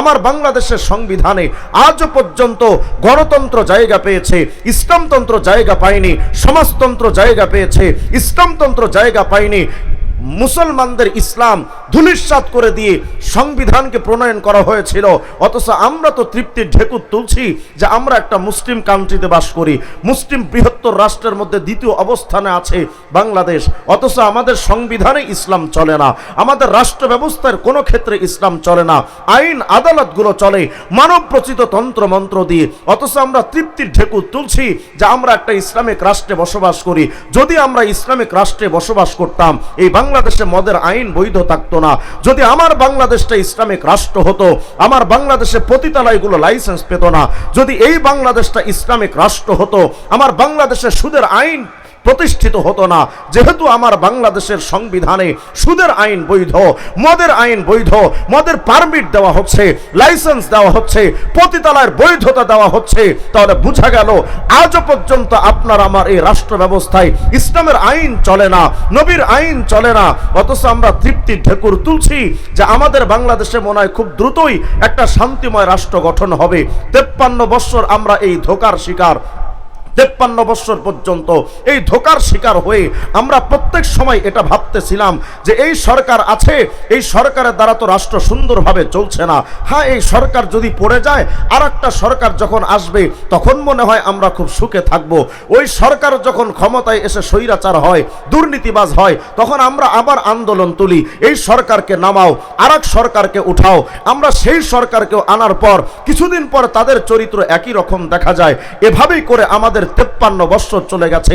আমার বাংলাদেশের সংবিধানে আজও পর্যন্ত গণতন্ত্র জায়গা পেয়েছে, ইসলামতন্ত্র জায়গা পায়নি, সমাজতন্ত্র জায়গা পেয়েছে, ইসলামতন্ত্র জায়গা পায়নি। মুসলমানদের ইসলাম ধুলিস্বাত করে দিয়ে সংবিধানকে প্রণয়ন করা হয়েছিল। অথচ আমরা তো তৃপ্তির ঢেকুর তুলছি যে আমরা একটা মুসলিম কান্ট্রিতে বাস করি। মুসলিম বৃহত্তর রাষ্ট্রের মধ্যে দ্বিতীয় অবস্থানে আছে বাংলাদেশ। অথচ আমাদের সংবিধানে ইসলাম চলে না। আমাদের রাষ্ট্র ব্যবস্থার কোনো ক্ষেত্রে ইসলাম চলে না। আইন আদালতগুলো চলে। মানব প্রচিত তন্ত্রমন্ত্র দিয়ে। অথচ আমরা তৃপ্তির ঢেকুর তুলছি যে আমরা একটা ইসলামিক রাষ্ট্রে বসবাস করি। যদি আমরা ইসলামিক রাষ্ট্রে বসবাস করতাম, এই বাংলাদেশে মদের আইন বৈধ থাকতো না। যদি আমার বাংলাদেশটা ইসলামিক রাষ্ট্র হতো, আমার বাংলাদেশে পতিতালয়গুলো লাইসেন্স পেত না। যদি এই বাংলাদেশটা ইসলামিক রাষ্ট্র হতো, আমার বাংলাদেশে সুদের আইন প্রতিষ্ঠিত হতো না। যেহেতু আমার বাংলাদেশের সংবিধানে সুদের আইন বৈধ, মদের আইন বৈধ, মদের পারমিট দেওয়া হচ্ছে, লাইসেন্স দেওয়া হচ্ছে, পতিতালয়ের বৈধতা দেওয়া হচ্ছে, তাহলে বোঝা গেল আজও পর্যন্ত আপনার আমার এই রাষ্ট্র ব্যবস্থায় ইসলামের আইন চলে না, নবীর আইন চলে না। অথচ আমরা তৃপ্তির ঢেকুর তুলছি যে আমাদের বাংলাদেশে মনে হয় খুব দ্রুতই একটা শান্তিময় রাষ্ট্র গঠন হবে। তেপ্পান্ন বৎসর আমরা এই ধোকার শিকার। তেপ্পান্ন বৎসর পর্যন্ত এই ধোকার শিকার হয়ে আমরা প্রত্যেক সময় এটা ভাবতেছিলাম যে এই সরকার আছে, এই সরকারের দ্বারা তো রাষ্ট্র সুন্দরভাবে চলছে না। হ্যাঁ এই সরকার যদি পড়ে যায় আর একটা সরকার যখন আসবে, তখন মনে হয় আমরা খুব সুখে থাকব। ওই সরকার যখন ক্ষমতায় এসে স্বৈরাচার হয়, দুর্নীতিবাজ হয়, তখন আমরা আবার আন্দোলন তুলি। এই সরকারকে নামাও আর সরকারকে উঠাও। আমরা সেই সরকারকেও আনার পর কিছুদিন পর তাদের চরিত্র একই রকম দেখা যায়। এভাবেই করে আমাদের তেপ্পান্ন বৎসর চলে গেছে।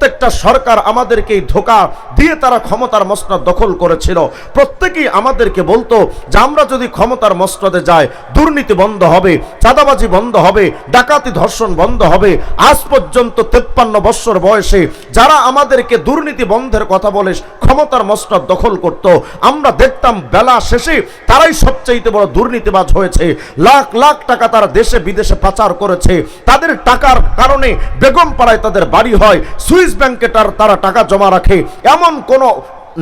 প্রত্যেকটা সরকার আমাদেরকে ধোকা দিয়ে তারা ক্ষমতার মসনদ দখল করেছিল। প্রত্যেকেই আমাদেরকে বলতো যে আমরা যদি ক্ষমতার মসনদে যাই, দুর্নীতি বন্ধ হবে, চাঁদাবাজি বন্ধ হবে, ডাকাতি ধর্ষণ বন্ধ হবে, আজ পর্যন্ত তেপ্পান্ন বৎসর বয়সে যারা আমাদেরকে দুর্নীতি বন্ধের কথা বলে ক্ষমতার মসনদ দখল করত, আমরা দেখতাম বেলা শেষে তারাই সবচাইতে বড় দুর্নীতিবাজ হয়েছে। লাখ লাখ টাকা তারা দেশে বিদেশে পাচার করেছে। তাদের টাকার কারণে বেগম পাড়ায় তাদের বাড়ি হয় সুইস ব্যাংকে তারা টাকা জমা রাখে। এমন কোনো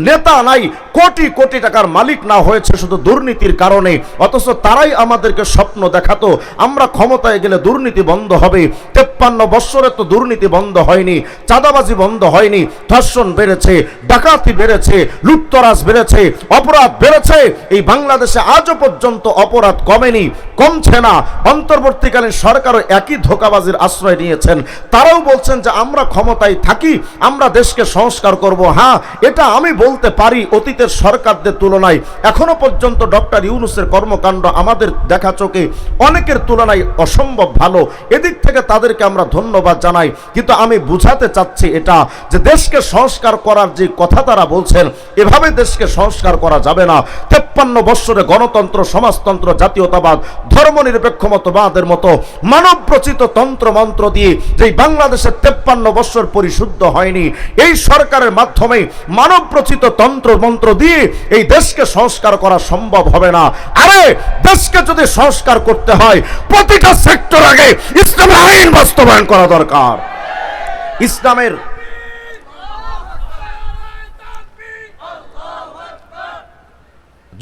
নেতা নাই, কোটি কোটি টাকার মালিক না হয়েছে শুধু দুর্নীতির কারণে, অথচ তারাই আমাদেরকে স্বপ্ন দেখাতো, আমরা ক্ষমতায় গেলে দুর্নীতি বন্ধ হবে, তেপ্পান্ন বৎসরে তো দুর্নীতি বন্ধ হয়নি, চাঁদাবাজি বন্ধ হয়নি, ধর্ষণ বেড়েছে, ডাকাতি বেড়েছে, লুটতরাজ বেড়েছে, অপরাধ বেড়েছে, এই বাংলাদেশে আজও পর্যন্ত অপরাধ কমেনি, কমছে না, অন্তর্বর্তীকালীন সরকারও একই ধোকাবাজির আশ্রয় নিয়েছেন, তারাও বলছেন যে আমরা ক্ষমতায় থাকি, আমরা দেশকে সংস্কার করব হ্যাঁ এটা আমি বলতে পারি অতীতের সরকারদের তুলনায়। এখনও পর্যন্ত ডক্টর ইউনুসের কর্মকাণ্ড আমাদের দেখা চোখে অনেকের তুলনায় অসম্ভব ভালো। এদিক থেকে তাদেরকে আমরা ধন্যবাদ জানাই। কিন্তু আমি বুঝাতে চাচ্ছি এটা, যে দেশকে সংস্কার করার যে কথা তারা বলছেন, এভাবে দেশকে সংস্কার করা যাবে না। তেপ্পান্ন বৎসরে গণতন্ত্র, সমাজতন্ত্র, জাতীয়তাবাদ ধর্মনিরপেক্ষ মতবাদের মতো মানব তন্ত্র মন্ত্র দিয়ে যেই বাংলাদেশের তেপ্পান্ন বৎসর পরিশুদ্ধ হয়নি, এই সরকারের মাধ্যমে মানব প্রচিত তন্ত্র মন্ত্র দিয়ে এই দেশকে সংস্কার করা সম্ভব হবে না। আরে, দেশকে যদি সংস্কার করতে হয়, প্রতিটা সেক্টর আগে ইসলামের আইন বাস্তবায়ন করা দরকার। ইসলামের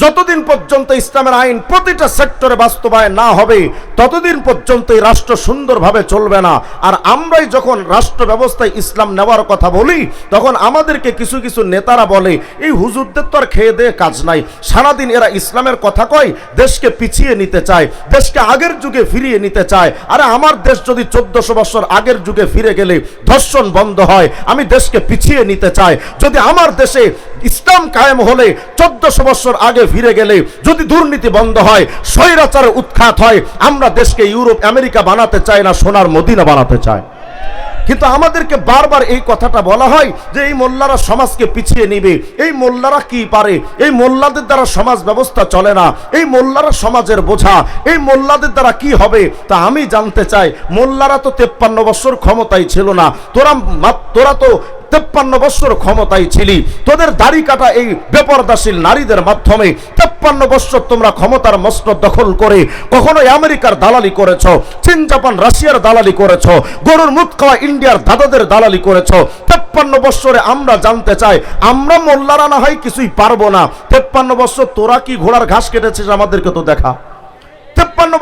যতদিন পর্যন্ত ইসলামের আইন প্রতিটা সেক্টরে বাস্তবায়ন না হবে, ততদিন পর্যন্ত এই রাষ্ট্র সুন্দরভাবে চলবে না। আর আমরাই যখন রাষ্ট্র ব্যবস্থায় ইসলাম নেওয়ার কথা বলি, তখন আমাদেরকে কিছু কিছু নেতারা বলে, এই হুজুরদের তো আর খেয়ে দিয়ে কাজ নাই। সারাদিন এরা ইসলামের কথা কয়, দেশকে পিছিয়ে নিতে চায়, দেশকে আগের যুগে ফিরিয়ে নিতে চায়। আরে আমার দেশ যদি চোদ্দশো বছর আগের যুগে ফিরে গেলে ধর্ষণ বন্ধ হয়, আমি দেশকে পিছিয়ে নিতে চাই। যদি আমার দেশে ইসলাম কায়েম হলে চোদ্দশো বছর আগে ফিরে গেলে যদি দুর্নীতি বন্ধ হয় স্বৈরাচারে উৎখাত হয়, আমরা দেশকে ইউরোপ, আমেরিকা বানাতে চাই না, সোনার মদিনা বানাতে চাই। কিন্তু আমাদেরকে বারবার এই কথাটা বলা হয় যে এই মোল্লারা সমাজকে পিছিয়ে নিবে। এই মোল্লারা কি পারে? এই মোল্লাদের দ্বারা সমাজ ব্যবস্থা চলে না। এই মোল্লারা সমাজের বোঝা। এই মোল্লাদের দ্বারা কি হবে? তা আমি জানতে চাই। মোল্লারা তো তেপ্পান্ন বছর ক্ষমতায় ছিল না। তোরা তোরা তো তেপ্পান্ন বছর ক্ষমতায় ছিলি। তোদের দাড়ি কাটা এই বেপরদাশীল নারীদের মাধ্যমে তেপ্পান্ন বছর তোমরা ক্ষমতার মসনদ দখল করে কখনো আমেরিকার দালালি করেছ, চীন, জাপান, রাশিয়ার দালালি করেছ, গরুর মুখ খাওয়া ইন্ডিয়ার দাদাদের দালালি করেছ। তেপ্পান্ন বছরে আমরা জানতে চাই, আমরা মোল্লারা না হয় কিছুই পারব না। তেপ্পান্ন বছর তোরা কি ঘোড়ার ঘাস কেটেছিস আমাদেরকে তো দেখা।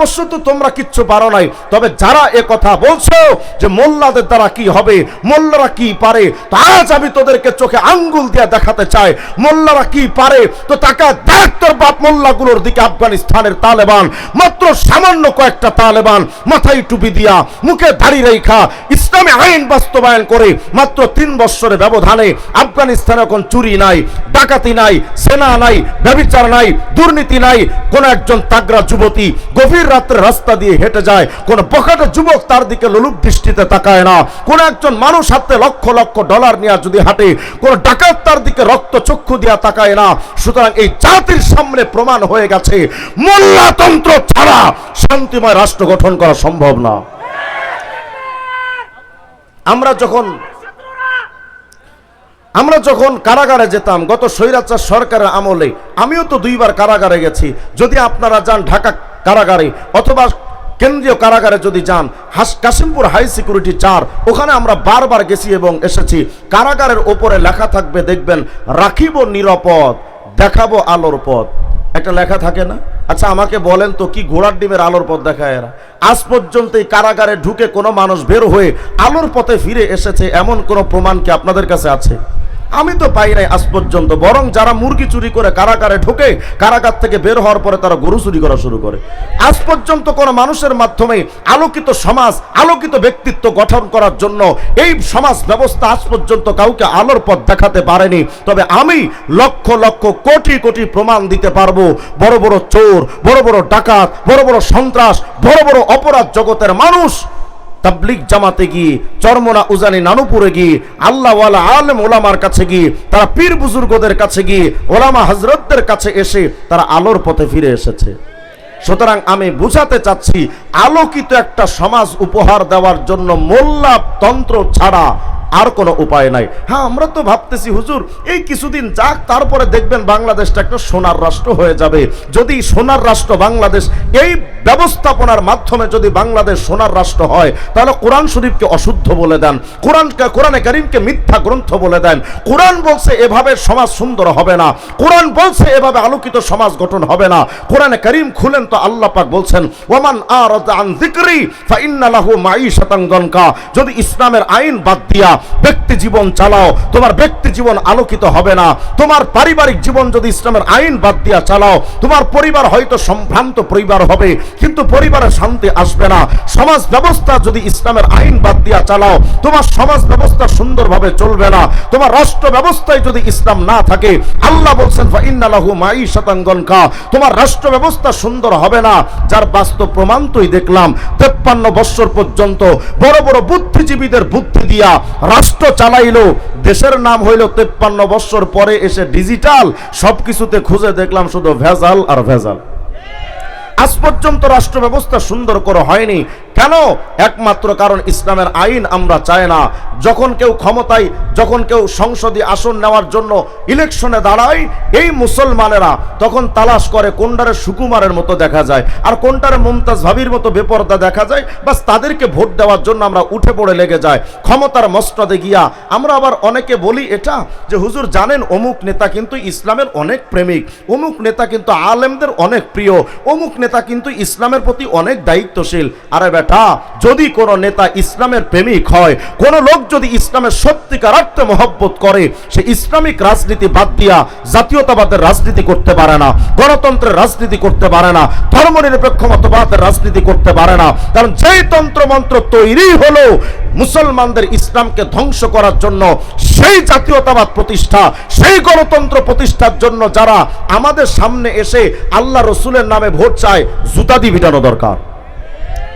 বছর তো তোমরা কিচ্ছু পারো নাই। তবে যারা এ কথা বলছো যে মোল্লাদের দ্বারা কি হবে, মোল্লারা কি পারে, তো আজ আমি তোদেরকে চোখে আঙ্গুল দিয়ে দেখাতে চাই, মোল্লারা কি পারে? তো তাকে দেখ তোর বাপ মোল্লাগুলোর দিকে আফগানিস্তানের তালেবান, মাত্র সামান্য কয়েকটা তালেবান মাথায় টুপি দিয়া মুখে দাড়ি রেখা ইসলামী আইন বাস্তবায়ন করে মাত্র তিন বৎসরের ব্যবধানে আফগানিস্তানে এখন চুরি নাই, ডাকাতি নাই, সেনা নাই, ব্যবিচার নাই, দুর্নীতি নাই, কোন একজন তাগরা যুবতী গভীর রাত্রে রাস্তা দিয়ে হেঁটে যায়। কোন বখাটে যুবক তার দিকে লোলুপ দৃষ্টিতে তাকায় না। কোন একজন মানুষ হাতে লক্ষ লক্ষ ডলার নিয়ে যদি হাঁটে, কোন ডাকাত তার দিকে রক্ত চক্ষু দিয়া তাকায় না। সুতরাং এই জাতির সামনে প্রমাণ হয়ে গেছে, মোল্লাতন্ত্র ছাড়া শান্তিময় রাষ্ট্র গঠন করা সম্ভব না। আমরা যখন আমরা যখন কারাগারে যেতাম, গত স্বৈরাচার সরকারের আমলে, আমিও তো দুইবার কারাগারে গেছি। যদি আপনারা যান ঢাকা কারাগারে অথবা কেন্দ্রীয় কারাগারে যদি যান, হাস, কাশিমপুর হাই সিকিউরিটি চার, ওখানে আমরা বারবার গেছি এবং এসেছি। কারাগারের ওপরে লেখা থাকবে, দেখবেন, রাখিব নিরাপদ, দেখাবো আলোর পথ। একটা লেখা থাকে না? আচ্ছা আমাকে বলেন তো, কি ঘোড়ার ডিমের আলোর পথ দেখায় এরা? আজ পর্যন্ত এই কারাগারে ঢুকে কোনো মানুষ বের হয়ে আলোর পথে ফিরে এসেছে, এমন কোনো প্রমাণ কি আপনাদের কাছে আছে? আমি তো পাই নাই আজ পর্যন্ত, বরং যারা মুরগি চুরি করে কারাগারে ঢোকে, কারাগার থেকে বের হওয়ার পরে তারা গরু চুরি করা শুরু করে। আজ পর্যন্ত কোনো মানুষের মাধ্যমে আলোকিত সমাজ, আলোকিত ব্যক্তিত্ব গঠন করার জন্য এই সমাজ ব্যবস্থা আজ পর্যন্ত কাউকে আলোর পথ দেখাতে পারেনি। তবে আমি লক্ষ লক্ষ কোটি কোটি প্রমাণ দিতে পারব, বড় বড় চোর, বড় বড় ডাকাত, বড় বড় সন্ত্রাস, বড় বড় অপরাধ জগতের মানুষ তাবলিক জামাতে গিয়ে চরমনা উজানি নানুপুরে গিয়ে আল্লাহওয়ালা আলম ওলামার কাছে গিয়ে, তারা পীর বুজুর্গদের কাছে গিয়ে, ওলামা হজরতদের কাছে এসে তারা আলোর পথে ফিরে এসেছে। সুতরাং আমি বুঝাতে চাচ্ছি, আলোকিত একটা সমাজ উপহার দেওয়ার জন্য মোল্লা তন্ত্র ছাড়া আর কোনো উপায় নাই। হ্যাঁ আমরা তো ভাবতেছি, হুজুর, এই কিছুদিন যাক, তারপরে দেখবেন বাংলাদেশটা একটা সোনার রাষ্ট্র হয়ে যাবে। যদি সোনার রাষ্ট্র বাংলাদেশ, এই ব্যবস্থাপনার মাধ্যমে যদি বাংলাদেশ সোনার রাষ্ট্র হয়, তাহলে কোরআন শরীফকে অশুদ্ধ বলে দেন, কোরআনকে, কোরআনে করিমকে মিথ্যা গ্রন্থ বলে দেন। কোরআন বলছে, এভাবে সমাজ সুন্দর হবে না। কোরআন বলছে, এভাবে আলোকিত সমাজ গঠন হবে না। কোরআনে করিম খুলেন তো আল্লাহ পাক বলছেন ওমান দনকা। যদি ইসলামের আইন বাদ দিয়া ব্যক্তি জীবন চালাও, তোমার ব্যক্তি জীবন আলোকিত হবে না। তোমার পারিবারিক জীবন যদি ইসলামের আইন বাদ দিয়া চালাও, তোমার পরিবার হয়তো সম্ভ্রান্ত পরিবার হবে, কিন্তু পরিবারে শান্তি আসবে না। সমাজ ব্যবস্থা যদি ইসলামের আইন বাদ দিয়া চালাও, তোমার সমাজ ব্যবস্থা সুন্দরভাবে চলবে না। তোমার রাষ্ট্র ব্যবস্থায় যদি ইসলাম না থাকে, আল্লাহ বলছেন ফাইন্না লাহু মাঈশাতান দনকা তোমার রাষ্ট্র ব্যবস্থা সুন্দর হবে না। যার বাস্তব প্রমাণ তোই দেখলাম, তেপ্পান্ন বৎসর পর্যন্ত বড় বড় বুদ্ধিজীবীদের বুদ্ধি দিয়া রাষ্ট্র চালাইলো, দেশের নাম হইল তেপ্পান্ন বৎসর পরে এসে ডিজিটাল সবকিছুতে খুঁজে দেখলাম শুধু ভেজাল আর ভেজাল। আজ পর্যন্ত রাষ্ট্র ব্যবস্থা সুন্দর করে হয়নি কেন? একমাত্র কারণ ইসলামের আইন আমরা চাই না। যখন কেউ ক্ষমতায়, যখন কেউ সংসদে আসন নেওয়ার জন্য ইলেকশনে দাঁড়ায়, এই মুসলমানেরা তখন তালাশ করে কোনটারে সুকুমারের মতো দেখা যায়, আর কোনটারে মুমতাজ ভাবির মতো বেপরদা দেখা যায়। বাস তাদেরকে ভোট দেওয়ার জন্য আমরা উঠে পড়ে লেগে যায় ক্ষমতার মস্তদে গিয়া আমরা আবার অনেকে বলি এটা যে, হুজুর জানেন অমুক নেতা কিন্তু ইসলামের অনেক প্রেমিক, অমুক নেতা কিন্তু আলেমদের অনেক প্রিয়, অমুক নেতা কিন্তু ইসলামের প্রতি অনেক দায়িত্বশীল। আরে বেটা যদি কোনো নেতা ইসলামের প্রেমিক হয়, কোন লোক যদি ইসলামের সত্যিকার অর্থে মহব্বত করে, সে ইসলামিক রাজনীতি বাদ দিয়া জাতীয়তাবাদের রাজনীতি করতে পারে না, গণতন্ত্রের রাজনীতি করতে পারে না, ধর্মনিরপেক্ষ মতবাদের রাজনীতি করতে পারে না। কারণ যেই তন্ত্রমন্ত্র তৈরি হলো মুসলমানদের ইসলামকে ধ্বংস করার জন্য, সেই জাতীয়তাবাদ প্রতিষ্ঠা, সেই গণতন্ত্র প্রতিষ্ঠার জন্য যারা আমাদের সামনে এসে আল্লাহ রসুলের নামে ভোট চায়, জুতা দিয়ে ভিটানো দরকার।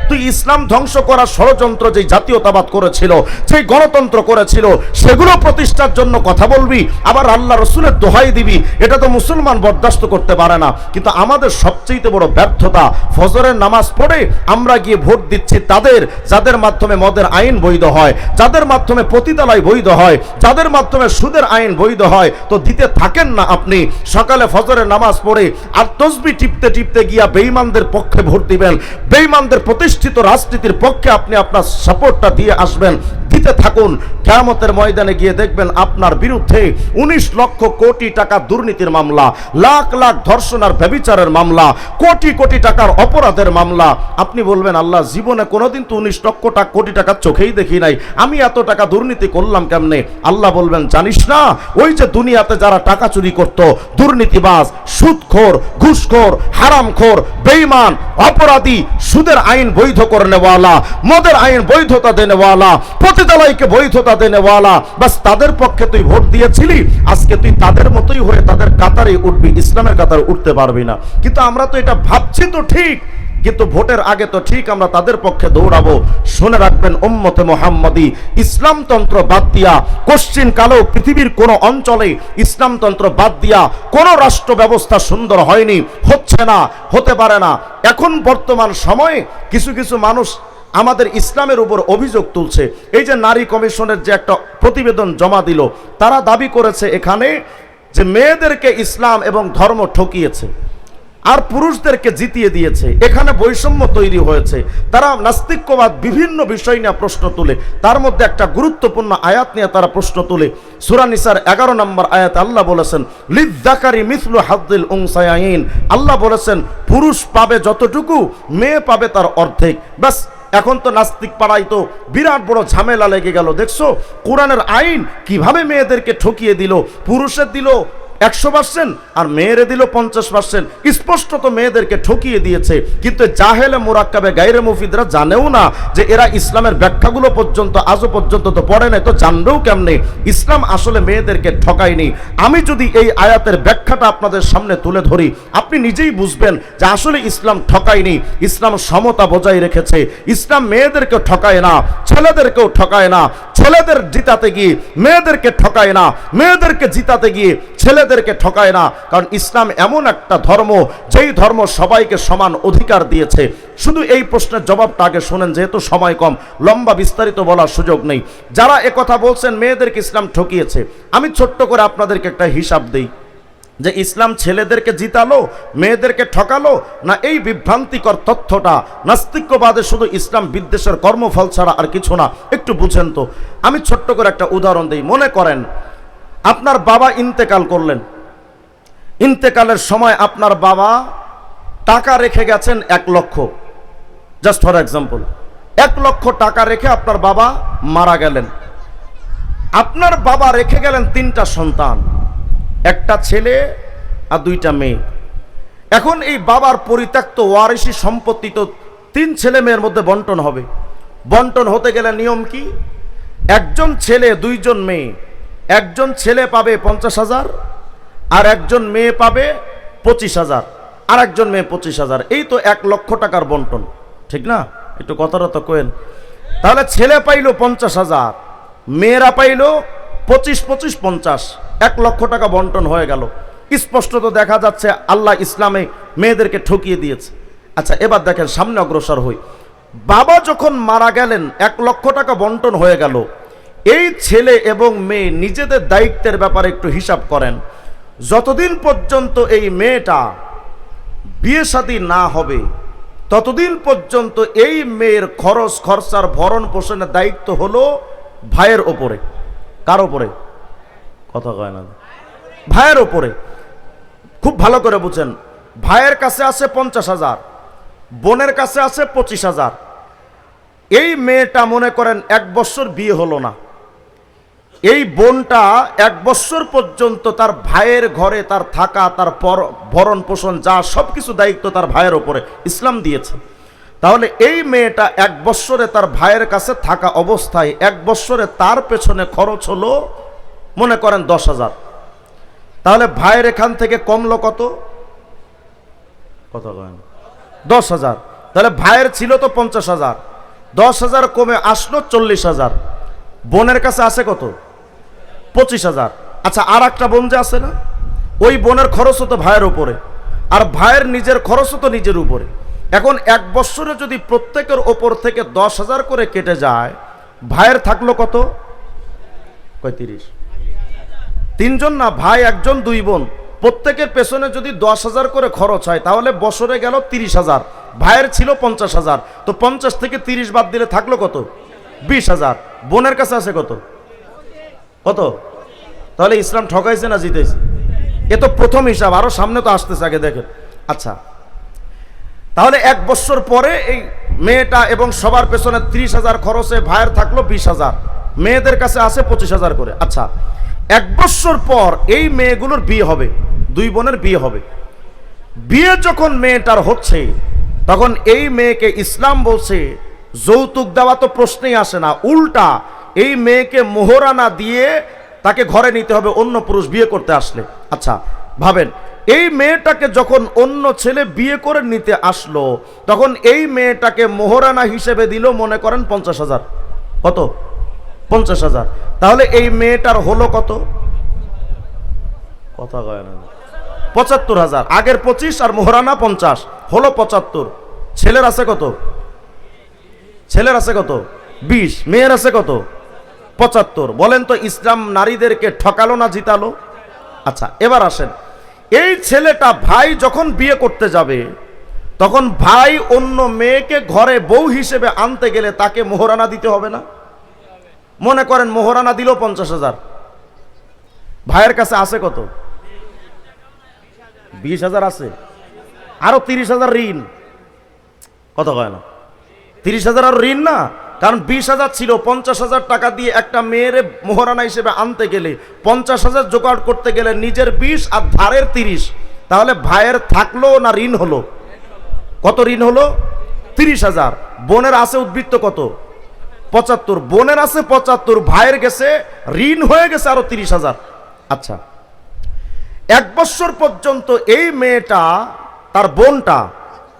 তুই ইসলাম ধ্বংস করার ষড়যন্ত্র যে জাতীয়তাবাদ করেছিল সেই গণতন্ত্র করেছিল, সেগুলো প্রতিষ্ঠার জন্য কথা বলবি, আবার আল্লাহ রসুলের দোহাই দিবি, এটা তো মুসলমান বরদাস্ত করতে পারে না। কিন্তু আমাদের সবচেয়ে বড় ব্যর্থতা, ফজরের নামাজ পড়ে আমরা গিয়ে ভোট দিচ্ছি তাদের, যাদের মাধ্যমে মদের আইন বৈধ হয়, যাদের মাধ্যমে পতিতালয় বৈধ হয়, যাদের মাধ্যমে সুদের আইন বৈধ হয়, তো দিতে থাকেন না আপনি। সকালে ফজরের নামাজ পড়ে আর তসবি টিপতে টিপতে গিয়া বেইমানদের পক্ষে ভোট দিবেন। বেইমানদের প্রতিষ্ঠিত রাজনীতির পক্ষে আপনি আপনার সাপোর্টটা দিয়ে আসবেন। দিতে থাকুন। কেয়ামতের ময়দানে গিয়ে দেখবেন আপনার বিরুদ্ধে উনিশ লক্ষ কোটি টাকা দুর্নীতির মামলা, লাখ লাখ ধর্ষণ আর ব্যবিচারের মামলা, কোটি কোটি টাকার অপরাধের মামলা। আপনি বলবেন, আল্লাহ, জীবনে কোনোদিন তো উনিশ লক্ষ টাকা কোটি টাকা চোখেই দেখি নাই। আমি এত টাকা দুর্নীতি করলাম কেমনে? আল্লাহ বলবেন, জানিস না? ওই যে দুনিয়াতে যারা টাকা চুরি করত, দুর্নীতিবাজ, সুদখোর, ঘুষখোর, হারামখোর বেইমান অপরাধী, সুদের আইন বৈধ করে মদের আইন বৈধতা দেনেওয়ালা পতিতালয়কে বৈধতা দেনেওয়ালা বাস তাদের পক্ষে তুই ভোট দিয়েছিলি, আজকে তুই তাদের মতোই হয়ে তাদের কাতারে উঠবি, ইসলামের কাতারে উঠতে পারবি না। কিন্তু আমরা তো এটা ভাবছি তো ঠিক। কিন্তু ভোটের আগে তো ঠিক আমরা তাদের পক্ষে দৌড়াবো। শুনে রাখবেন, উম্মতে মোহাম্মদী, ইসলামতন্ত্র বাদ দিয়া, কোশ্চিন কালো পৃথিবীর কোন অঞ্চলে ইসলামতন্ত্র বাদ দিয়া কোন রাষ্ট্র ব্যবস্থা সুন্দর হয়নি। হচ্ছে না, হতে পারে না। এখন বর্তমান সময়ে কিছু কিছু মানুষ আমাদের ইসলামের উপর অভিযোগ তুলছে। এই যে নারী কমিশনের যে একটা প্রতিবেদন জমা দিল, তারা দাবি করেছে এখানে যে মেয়েদেরকে ইসলাম এবং ধর্ম ঠকিয়েছে। আর পুরুষদেরকে জিতিয়ে দিয়েছে। এখানে বৈষম্য তৈরি হয়েছে। তারা নাস্তিক্যবাদ বিভিন্ন বিষয় নিয়ে প্রশ্ন তুলে। তার মধ্যে একটা গুরুত্বপূর্ণ আয়াত নিয়ে তারা প্রশ্ন তুলে। সুরানিসার এগারো নম্বর আয়াত আল্লাহ বলেছেন, লিদ্দাকারি মিসলু হাদ্দিল উংসায়াইন আল্লাহ বলেছেন, পুরুষ পাবে যতটুকু, মেয়ে পাবে তার অর্ধেক। ব্যাস, এখন তো নাস্তিক পাড়ায় তো বিরাট বড় ঝামেলা লেগে গেল। দেখছ, কোরআনের আইন কীভাবে মেয়েদেরকে ঠকিয়ে দিল, পুরুষের দিল একশো পার্সেন্ট আর মেয়েরে দিল পঞ্চাশ পার্সেন্ট। স্পষ্ট তো মেয়েদেরকে ঠকিয়ে দিয়েছে, কিন্তু জাহেলে মোরাক্কাবে গাইরে মুফিদরা জানেও না যে এরা ইসলামের ব্যাখ্যাগুলো পর্যন্ত, আজও পর্যন্ত তো পড়ে নাই, তো জানবেও কেমনে? ইসলাম আসলে মেয়েদেরকে ঠকায়নি। আমি যদি এই আয়াতের ব্যাখ্যাটা আপনাদের সামনে তুলে ধরি, আপনি নিজেই বুঝবেন যে আসলে ইসলাম ঠকায়নি। ইসলাম সমতা বজায় রেখেছে। ইসলাম মেয়েদেরকে ঠকায় না, ছেলেদেরকেও ঠকায় না। ছেলেদের জিতাতে গিয়ে মেয়েদেরকে ঠকায় না, মেয়েদেরকে জিতাতে গিয়ে ছেলেদেরকে ঠকায় না। কারণ ইসলাম এমন একটা ধর্ম, যেই ধর্ম সবাইকে সমান অধিকার দিয়েছে। শুধু এই প্রশ্নের জবাবটা আগে শোনেন, যেহেতু সময় কম, লম্বা বিস্তারিত বলার সুযোগ নেই। যারা একথা বলছেন, মেয়েদেরকে ইসলাম ঠকিয়েছে। আমি ছোট্ট করে আপনাদেরকে একটা হিসাব দিই। যে ইসলাম ছেলেদেরকে জিতালো, মেয়েদেরকে ঠকালো, না এই বিভ্রান্তিকর তথ্যটা? নাস্তিক্যবাদে শুধু ইসলাম বিদ্বেষের কর্মফল ছাড়া আর কিছু না। একটু বুঝেন তো। আমি ছোট্ট করে একটা উদাহরণ দিই। মনে করেন আপনার বাবা ইন্তেকাল করলেন। ইন্তেকালের সময় আপনার বাবা টাকা রেখে গেছেন এক লক্ষ। জাস্ট ফর এক্সাম্পল এক লক্ষ টাকা রেখে আপনার বাবা মারা গেলেন। আপনার বাবা রেখে গেলেন তিনটা সন্তান, একটা ছেলে আর দুইটা মেয়ে। এখন এই বাবার পরিত্যক্ত ওয়ারিসি সম্পত্তি তো তিন ছেলে মেয়ের মধ্যে বন্টন হবে। বন্টন হতে গেলে নিয়ম কি? একজন ছেলে, দুইজন মেয়ে। একজন ছেলে পাবে পঞ্চাশ হাজার, আর একজন মেয়ে পাবে পঁচিশ হাজার, আর একজন মেয়ে পঁচিশ হাজার। এই তো এক লক্ষ টাকার বন্টন। ঠিক না? একটু কথাটা তো কোয়েন। তাহলে ছেলে পাইলো পঞ্চাশ হাজার, মেয়েরা পাইলো পঁচিশ পঁচিশ, পঞ্চাশ। এক লক্ষ টাকা বন্টন হয়ে গেল। স্পষ্ট তো দেখা যাচ্ছে আল্লাহ ইসলামে মেয়েদেরকে ঠকিয়ে দিয়েছে। আচ্ছা এবার দেখেন সামনে অগ্রসর হই। বাবা যখন মারা গেলেন, এক লক্ষ টাকা বন্টন হয়ে গেল। এই ছেলে এবং মেয়ে নিজেদের দায়িত্বের ব্যাপারে একটু হিসাব করেন। যতদিন পর্যন্ত এই মেয়েটা বিয়ে শাদী না হবে, ততদিন পর্যন্ত এই মেয়ের খরচ, খরচার ভরণ পোষণের দায়িত্ব হলো ভাইয়ের ওপরে। কার ওপরে? কথা কয় না। ভাইয়ের ওপরে। খুব ভালো করে বুঝেন। ভাইয়ের কাছে আছে পঞ্চাশ হাজার, বোনের কাছে আছে পঁচিশ হাজার। এই মেয়েটা মনে করেন এক বছর বিয়ে হলো না। এই বোনটা এক বছর পর্যন্ত তার ভাইয়ের ঘরে তার থাকা, তার ভরণ পোষণ, যা সব কিছু দায়িত্ব তার ভাইয়ের ওপরে ইসলাম দিয়েছে। তাহলে এই মেয়েটা এক বছরে তার ভাইয়ের কাছে থাকা অবস্থায় এক বছরে তার পেছনে খরচ হলো, মনে করেন দশ হাজার। তাহলে ভাইয়ের এখান থেকে কমলো কত? কত দশ হাজার। তাহলে ভাইয়ের ছিল তো পঞ্চাশ হাজার। দশ হাজার কমে আসলো চল্লিশ হাজার। বোনের কাছে আছে কত? পঁচিশ হাজার। আচ্ছা আর একটা বোন যে আছে না, ওই বোনের খরচও তো ভাইয়ের উপরে, আর ভাইয়ের নিজের খরচও তো নিজের উপরে। এখন এক বছরে যদি প্রত্যেকের ওপর থেকে দশ হাজার করে কেটে যায়, ভাইয়ের থাকল কত? কয় তিরিশ। তিনজন না, ভাই, একজন, দুই বোন। প্রত্যেকের পেছনে যদি দশ হাজার করে খরচ হয়, তাহলে বছরে গেল তিরিশ হাজার। ভাইয়ের ছিল পঞ্চাশ হাজার। তো পঞ্চাশ থেকে তিরিশ বাদ দিলে থাকল কত? বিশ হাজার। বোনের কাছে আছে কত? কত? তাহলে ইসলাম ঠকাইছে না জিতেছে এ তো প্রথম হিসাব, আরও সামনে তো আসতেছে, আগে দেখেন। আচ্ছা তাহলে এক বছর পরে এই মেয়েটা এবং সবার পেছনে ত্রিশ হাজার খরচে ভাইয়ের থাকল বিশ হাজার। মেয়েদের কাছে আছে পঁচিশ হাজার করে। আচ্ছা এক বছর পর এই মেয়েগুলোর বিয়ে হবে, দুই বোনের বিয়ে হবে। বিয়ে যখন মেয়েটার হচ্ছে, তখন এই মেয়েকে ইসলাম বলছে, যৌতুক দেওয়া তো প্রশ্নেই আসে না, উল্টা এই মেয়েকে মোহরানা দিয়ে তাকে ঘরে নিতে হবে অন্য পুরুষ বিয়ে করতে আসলে। আচ্ছা ভাবেন এই মেয়েটাকে যখন অন্য ছেলে বিয়ে করে নিতে আসলো তখন এই মেয়েটাকে মোহরানা হিসেবে দিল মনে করেন পঞ্চাশ হাজার। কত? পঞ্চাশ হাজার। তাহলে এই মেয়েটার হলো কত? কথা কয় না। পঁচাত্তর হাজার। আগের পঁচিশ আর মোহরানা পঞ্চাশ। হলো পঁচাত্তর। ছেলের আছে কত? ছেলের আছে কত? বিশ। মেয়ের আছে কত? পঁচাত্তর। বলেন তো, ইসলাম নারীদেরকে ঠকালো না জিতালো? আচ্ছা এবার আসেন। এই ছেলেটা ভাই যখন বিয়ে করতে যাবে, তখন ভাই অন্য মেয়েকে ঘরে বউ হিসেবে আনতে গেলে তাকে মোহরানা দিতে হবে না? মনে করেন মোহরানা দিল পঞ্চাশ হাজার। ভাইয়ের কাছে আছে কত? বিশ হাজার আছে। আরও তিরিশ হাজার ঋণ। কত কয় না? তিরিশ হাজার আর ঋণ না? কারণ বিশ হাজার ছিল, পঞ্চাশ হাজার টাকা দিয়ে একটা মেয়ের মোহরানা হিসেবে আনতে গেলে, পঞ্চাশ হাজার জোগাড় করতে গেলে নিজের বিশ আর ধারের তিরিশ। তাহলে ভাইয়ের থাকল না ঋণ হলো? কত ঋণ হলো? তিরিশ হাজার। বোনের আছে উদ্বৃত্ত কত? পঁচাত্তর। বোনের আছে পঁচাত্তর, ভাইয়ের গেছে, ঋণ হয়ে গেছে আরও তিরিশ হাজার। আচ্ছা এক বছর পর্যন্ত এই মেয়েটা, তার বোনটা,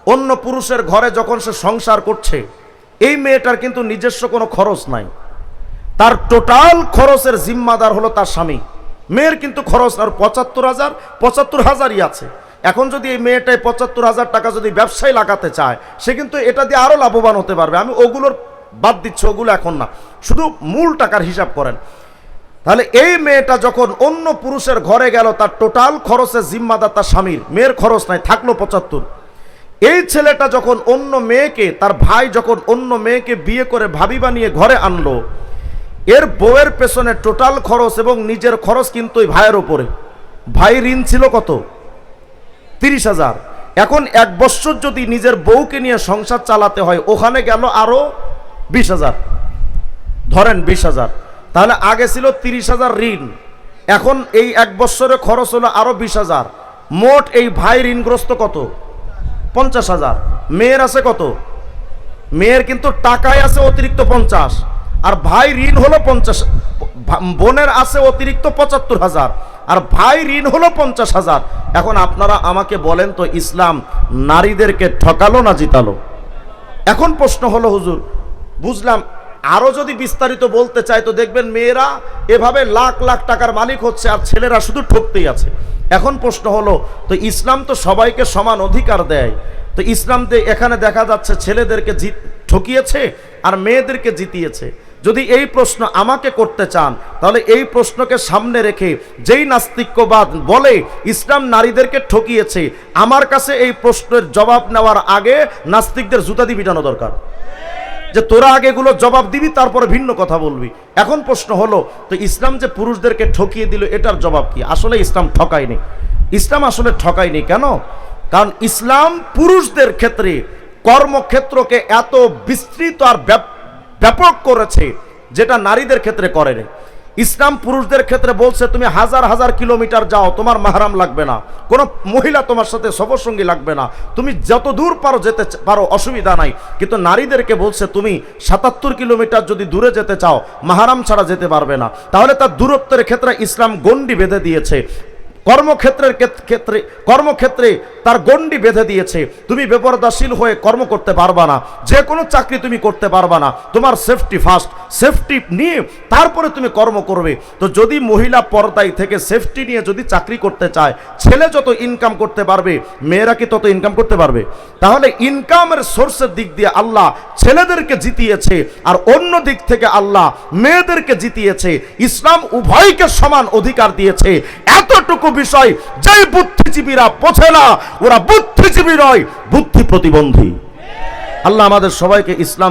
অন্য পুরুষের ঘরে যখন সে সংসার করছে এই মেয়েটার কিন্তু নিজস্ব কোনো খরচ নাই। তার টোটাল খরচের জিম্মাদার হলো তার স্বামী। মেয়ের কিন্তু খরচ আর পঁচাত্তর হাজার, পঁচাত্তর হাজারই আছে। এখন যদি এই মেয়েটাই পঁচাত্তর হাজার টাকা যদি ব্যবসায় লাগাতে চায়, সে কিন্তু এটা দিয়ে আরও লাভবান হতে পারবে। আমি ওগুলোর বাদ দিচ্ছি, ওগুলো এখন না। শুধু মূল টাকার হিসাব করেন। তাহলে এই মেয়েটা যখন অন্য পুরুষের ঘরে গেল, তার টোটাল খরচের জিম্মাদার তার স্বামীর। মেয়ের খরচ নাই, থাকল পঁচাত্তর। এই ছেলেটা যখন অন্য মেয়েকে, তার ভাই যখন অন্য মেয়েকে বিয়ে করে ভাবি বানিয়ে ঘরে আনলো, এর বউয়ের পেছনে টোটাল খরচ এবং নিজের খরচ কিন্তু ওই ভাইয়ের ওপরে ভাই ঋণ ছিল কত? তিরিশ হাজার। এখন এক বছর যদি নিজের বউকে নিয়ে সংসার চালাতে হয়, ওখানে গেল আরও বিশ হাজার। ধরেন বিশ হাজার। তাহলে আগে ছিল তিরিশ হাজার ঋণ। এখন এই এক বছরে খরচ হলো আরও বিশ হাজার। মোট এই ভাই ঋণগ্রস্ত কত? পঞ্চাশ হাজার। মেয়ের আছে কত? মেয়ের কিন্তু টাকায় আছে অতিরিক্ত পঞ্চাশ। আর ভাই ঋণ হলো পঞ্চাশ বোনের আছে অতিরিক্ত পঁচাত্তর হাজার। আর ভাই ঋণ হলো পঞ্চাশ হাজার। এখন আপনারা আমাকে বলেন তো, ইসলাম নারীদেরকে ঠকালো না জিতালো? এখন প্রশ্ন হলো, হুজুর, বুঝলাম, আরও যদি বিস্তারিত বলতে চাই তো দেখবেন মেয়েরা এভাবে লাখ লাখ টাকার মালিক হচ্ছে আর ছেলেরা শুধু ঠকতেই আছে। এখন প্রশ্ন হলো, তো ইসলাম তো সবাইকে সমান অধিকার দেয়, তো ইসলাম তে এখানে দেখা যাচ্ছে ছেলেদেরকে জিত, ঠকিয়েছে আর মেয়েদেরকে জিতিয়েছে। যদি এই প্রশ্ন আমাকে করতে চান, তাহলে এই প্রশ্নকে সামনে রেখে যেই নাস্তিক্যবাদ বলে ইসলাম নারীদেরকে ঠকিয়েছে, আমার কাছে এই প্রশ্নের জবাব নেওয়ার আগে নাস্তিকদের জুতা দিয়ে পিটানো দরকার। যে তোরা আগে এগুলো জবাব দিবি, তারপরে ভিন্ন কথা বলবি। এখন প্রশ্ন হলো, তো ইসলাম যে পুরুষদেরকে ঠকিয়ে দিল, এটার জবাব কি? আসলে ইসলাম ঠকায়নি। ইসলাম আসলে ঠকায়নি কেন? কারণ ইসলাম পুরুষদের ক্ষেত্রে কর্মক্ষেত্রকে এত বিস্তৃত আর ব্যাপ- ব্যাপক করেছে, যেটা নারীদের ক্ষেত্রে করেনি। ইসলাম পুরুষদের ক্ষেত্রে বলছে, তুমি হাজার হাজার কিলোমিটার যাও, তোমার মাহারাম লাগবে না। কোনো মহিলা তোমার সাথে সবসঙ্গী লাগবে না। তুমি যত দূর পারো যেতে পারো, অসুবিধা নাই। কিন্তু নারীদেরকে বলছে, তুমি সাতাত্তর কিলোমিটার যদি দূরে যেতে চাও, মাহারাম ছাড়া যেতে পারবে না। তাহলে তার দূরত্বের ক্ষেত্রে ইসলাম গণ্ডি বেঁধে দিয়েছে। কর্মক্ষেত্রের ক্ষেত্রে কর্মক্ষেত্রে তার গণ্ডি বেঁধে দিয়েছে। তুমি বেপরদাশীল হয়ে কর্ম করতে পারবা না। যে কোনো চাকরি তুমি করতে পারবা না। তোমার সেফটি ফার্স্ট সেফটি নিয়ে তারপরে তুমি কর্ম করবে। তো যদি মহিলা পর্দায় থেকে সেফটি নিয়ে যদি চাকরি করতে চায়, ছেলে যত ইনকাম করতে পারবে, মেয়েরা কি তত ইনকাম করতে পারবে? তাহলে ইনকামের সোর্সের দিক দিয়ে আল্লাহ ছেলেদেরকে জিতিয়েছে আর অন্য দিক থেকে আল্লাহ মেয়েদেরকে জিতিয়েছে। ইসলাম উভয়কে সমান অধিকার দিয়েছে। এতটুকু বিষয় যেই বুদ্ধিজীবীরা পোছে না ওরা বুদ্ধিজীবী নয় বুদ্ধি প্রতিবন্ধী। আল্লাহ আমাদের সবাইকে ইসলাম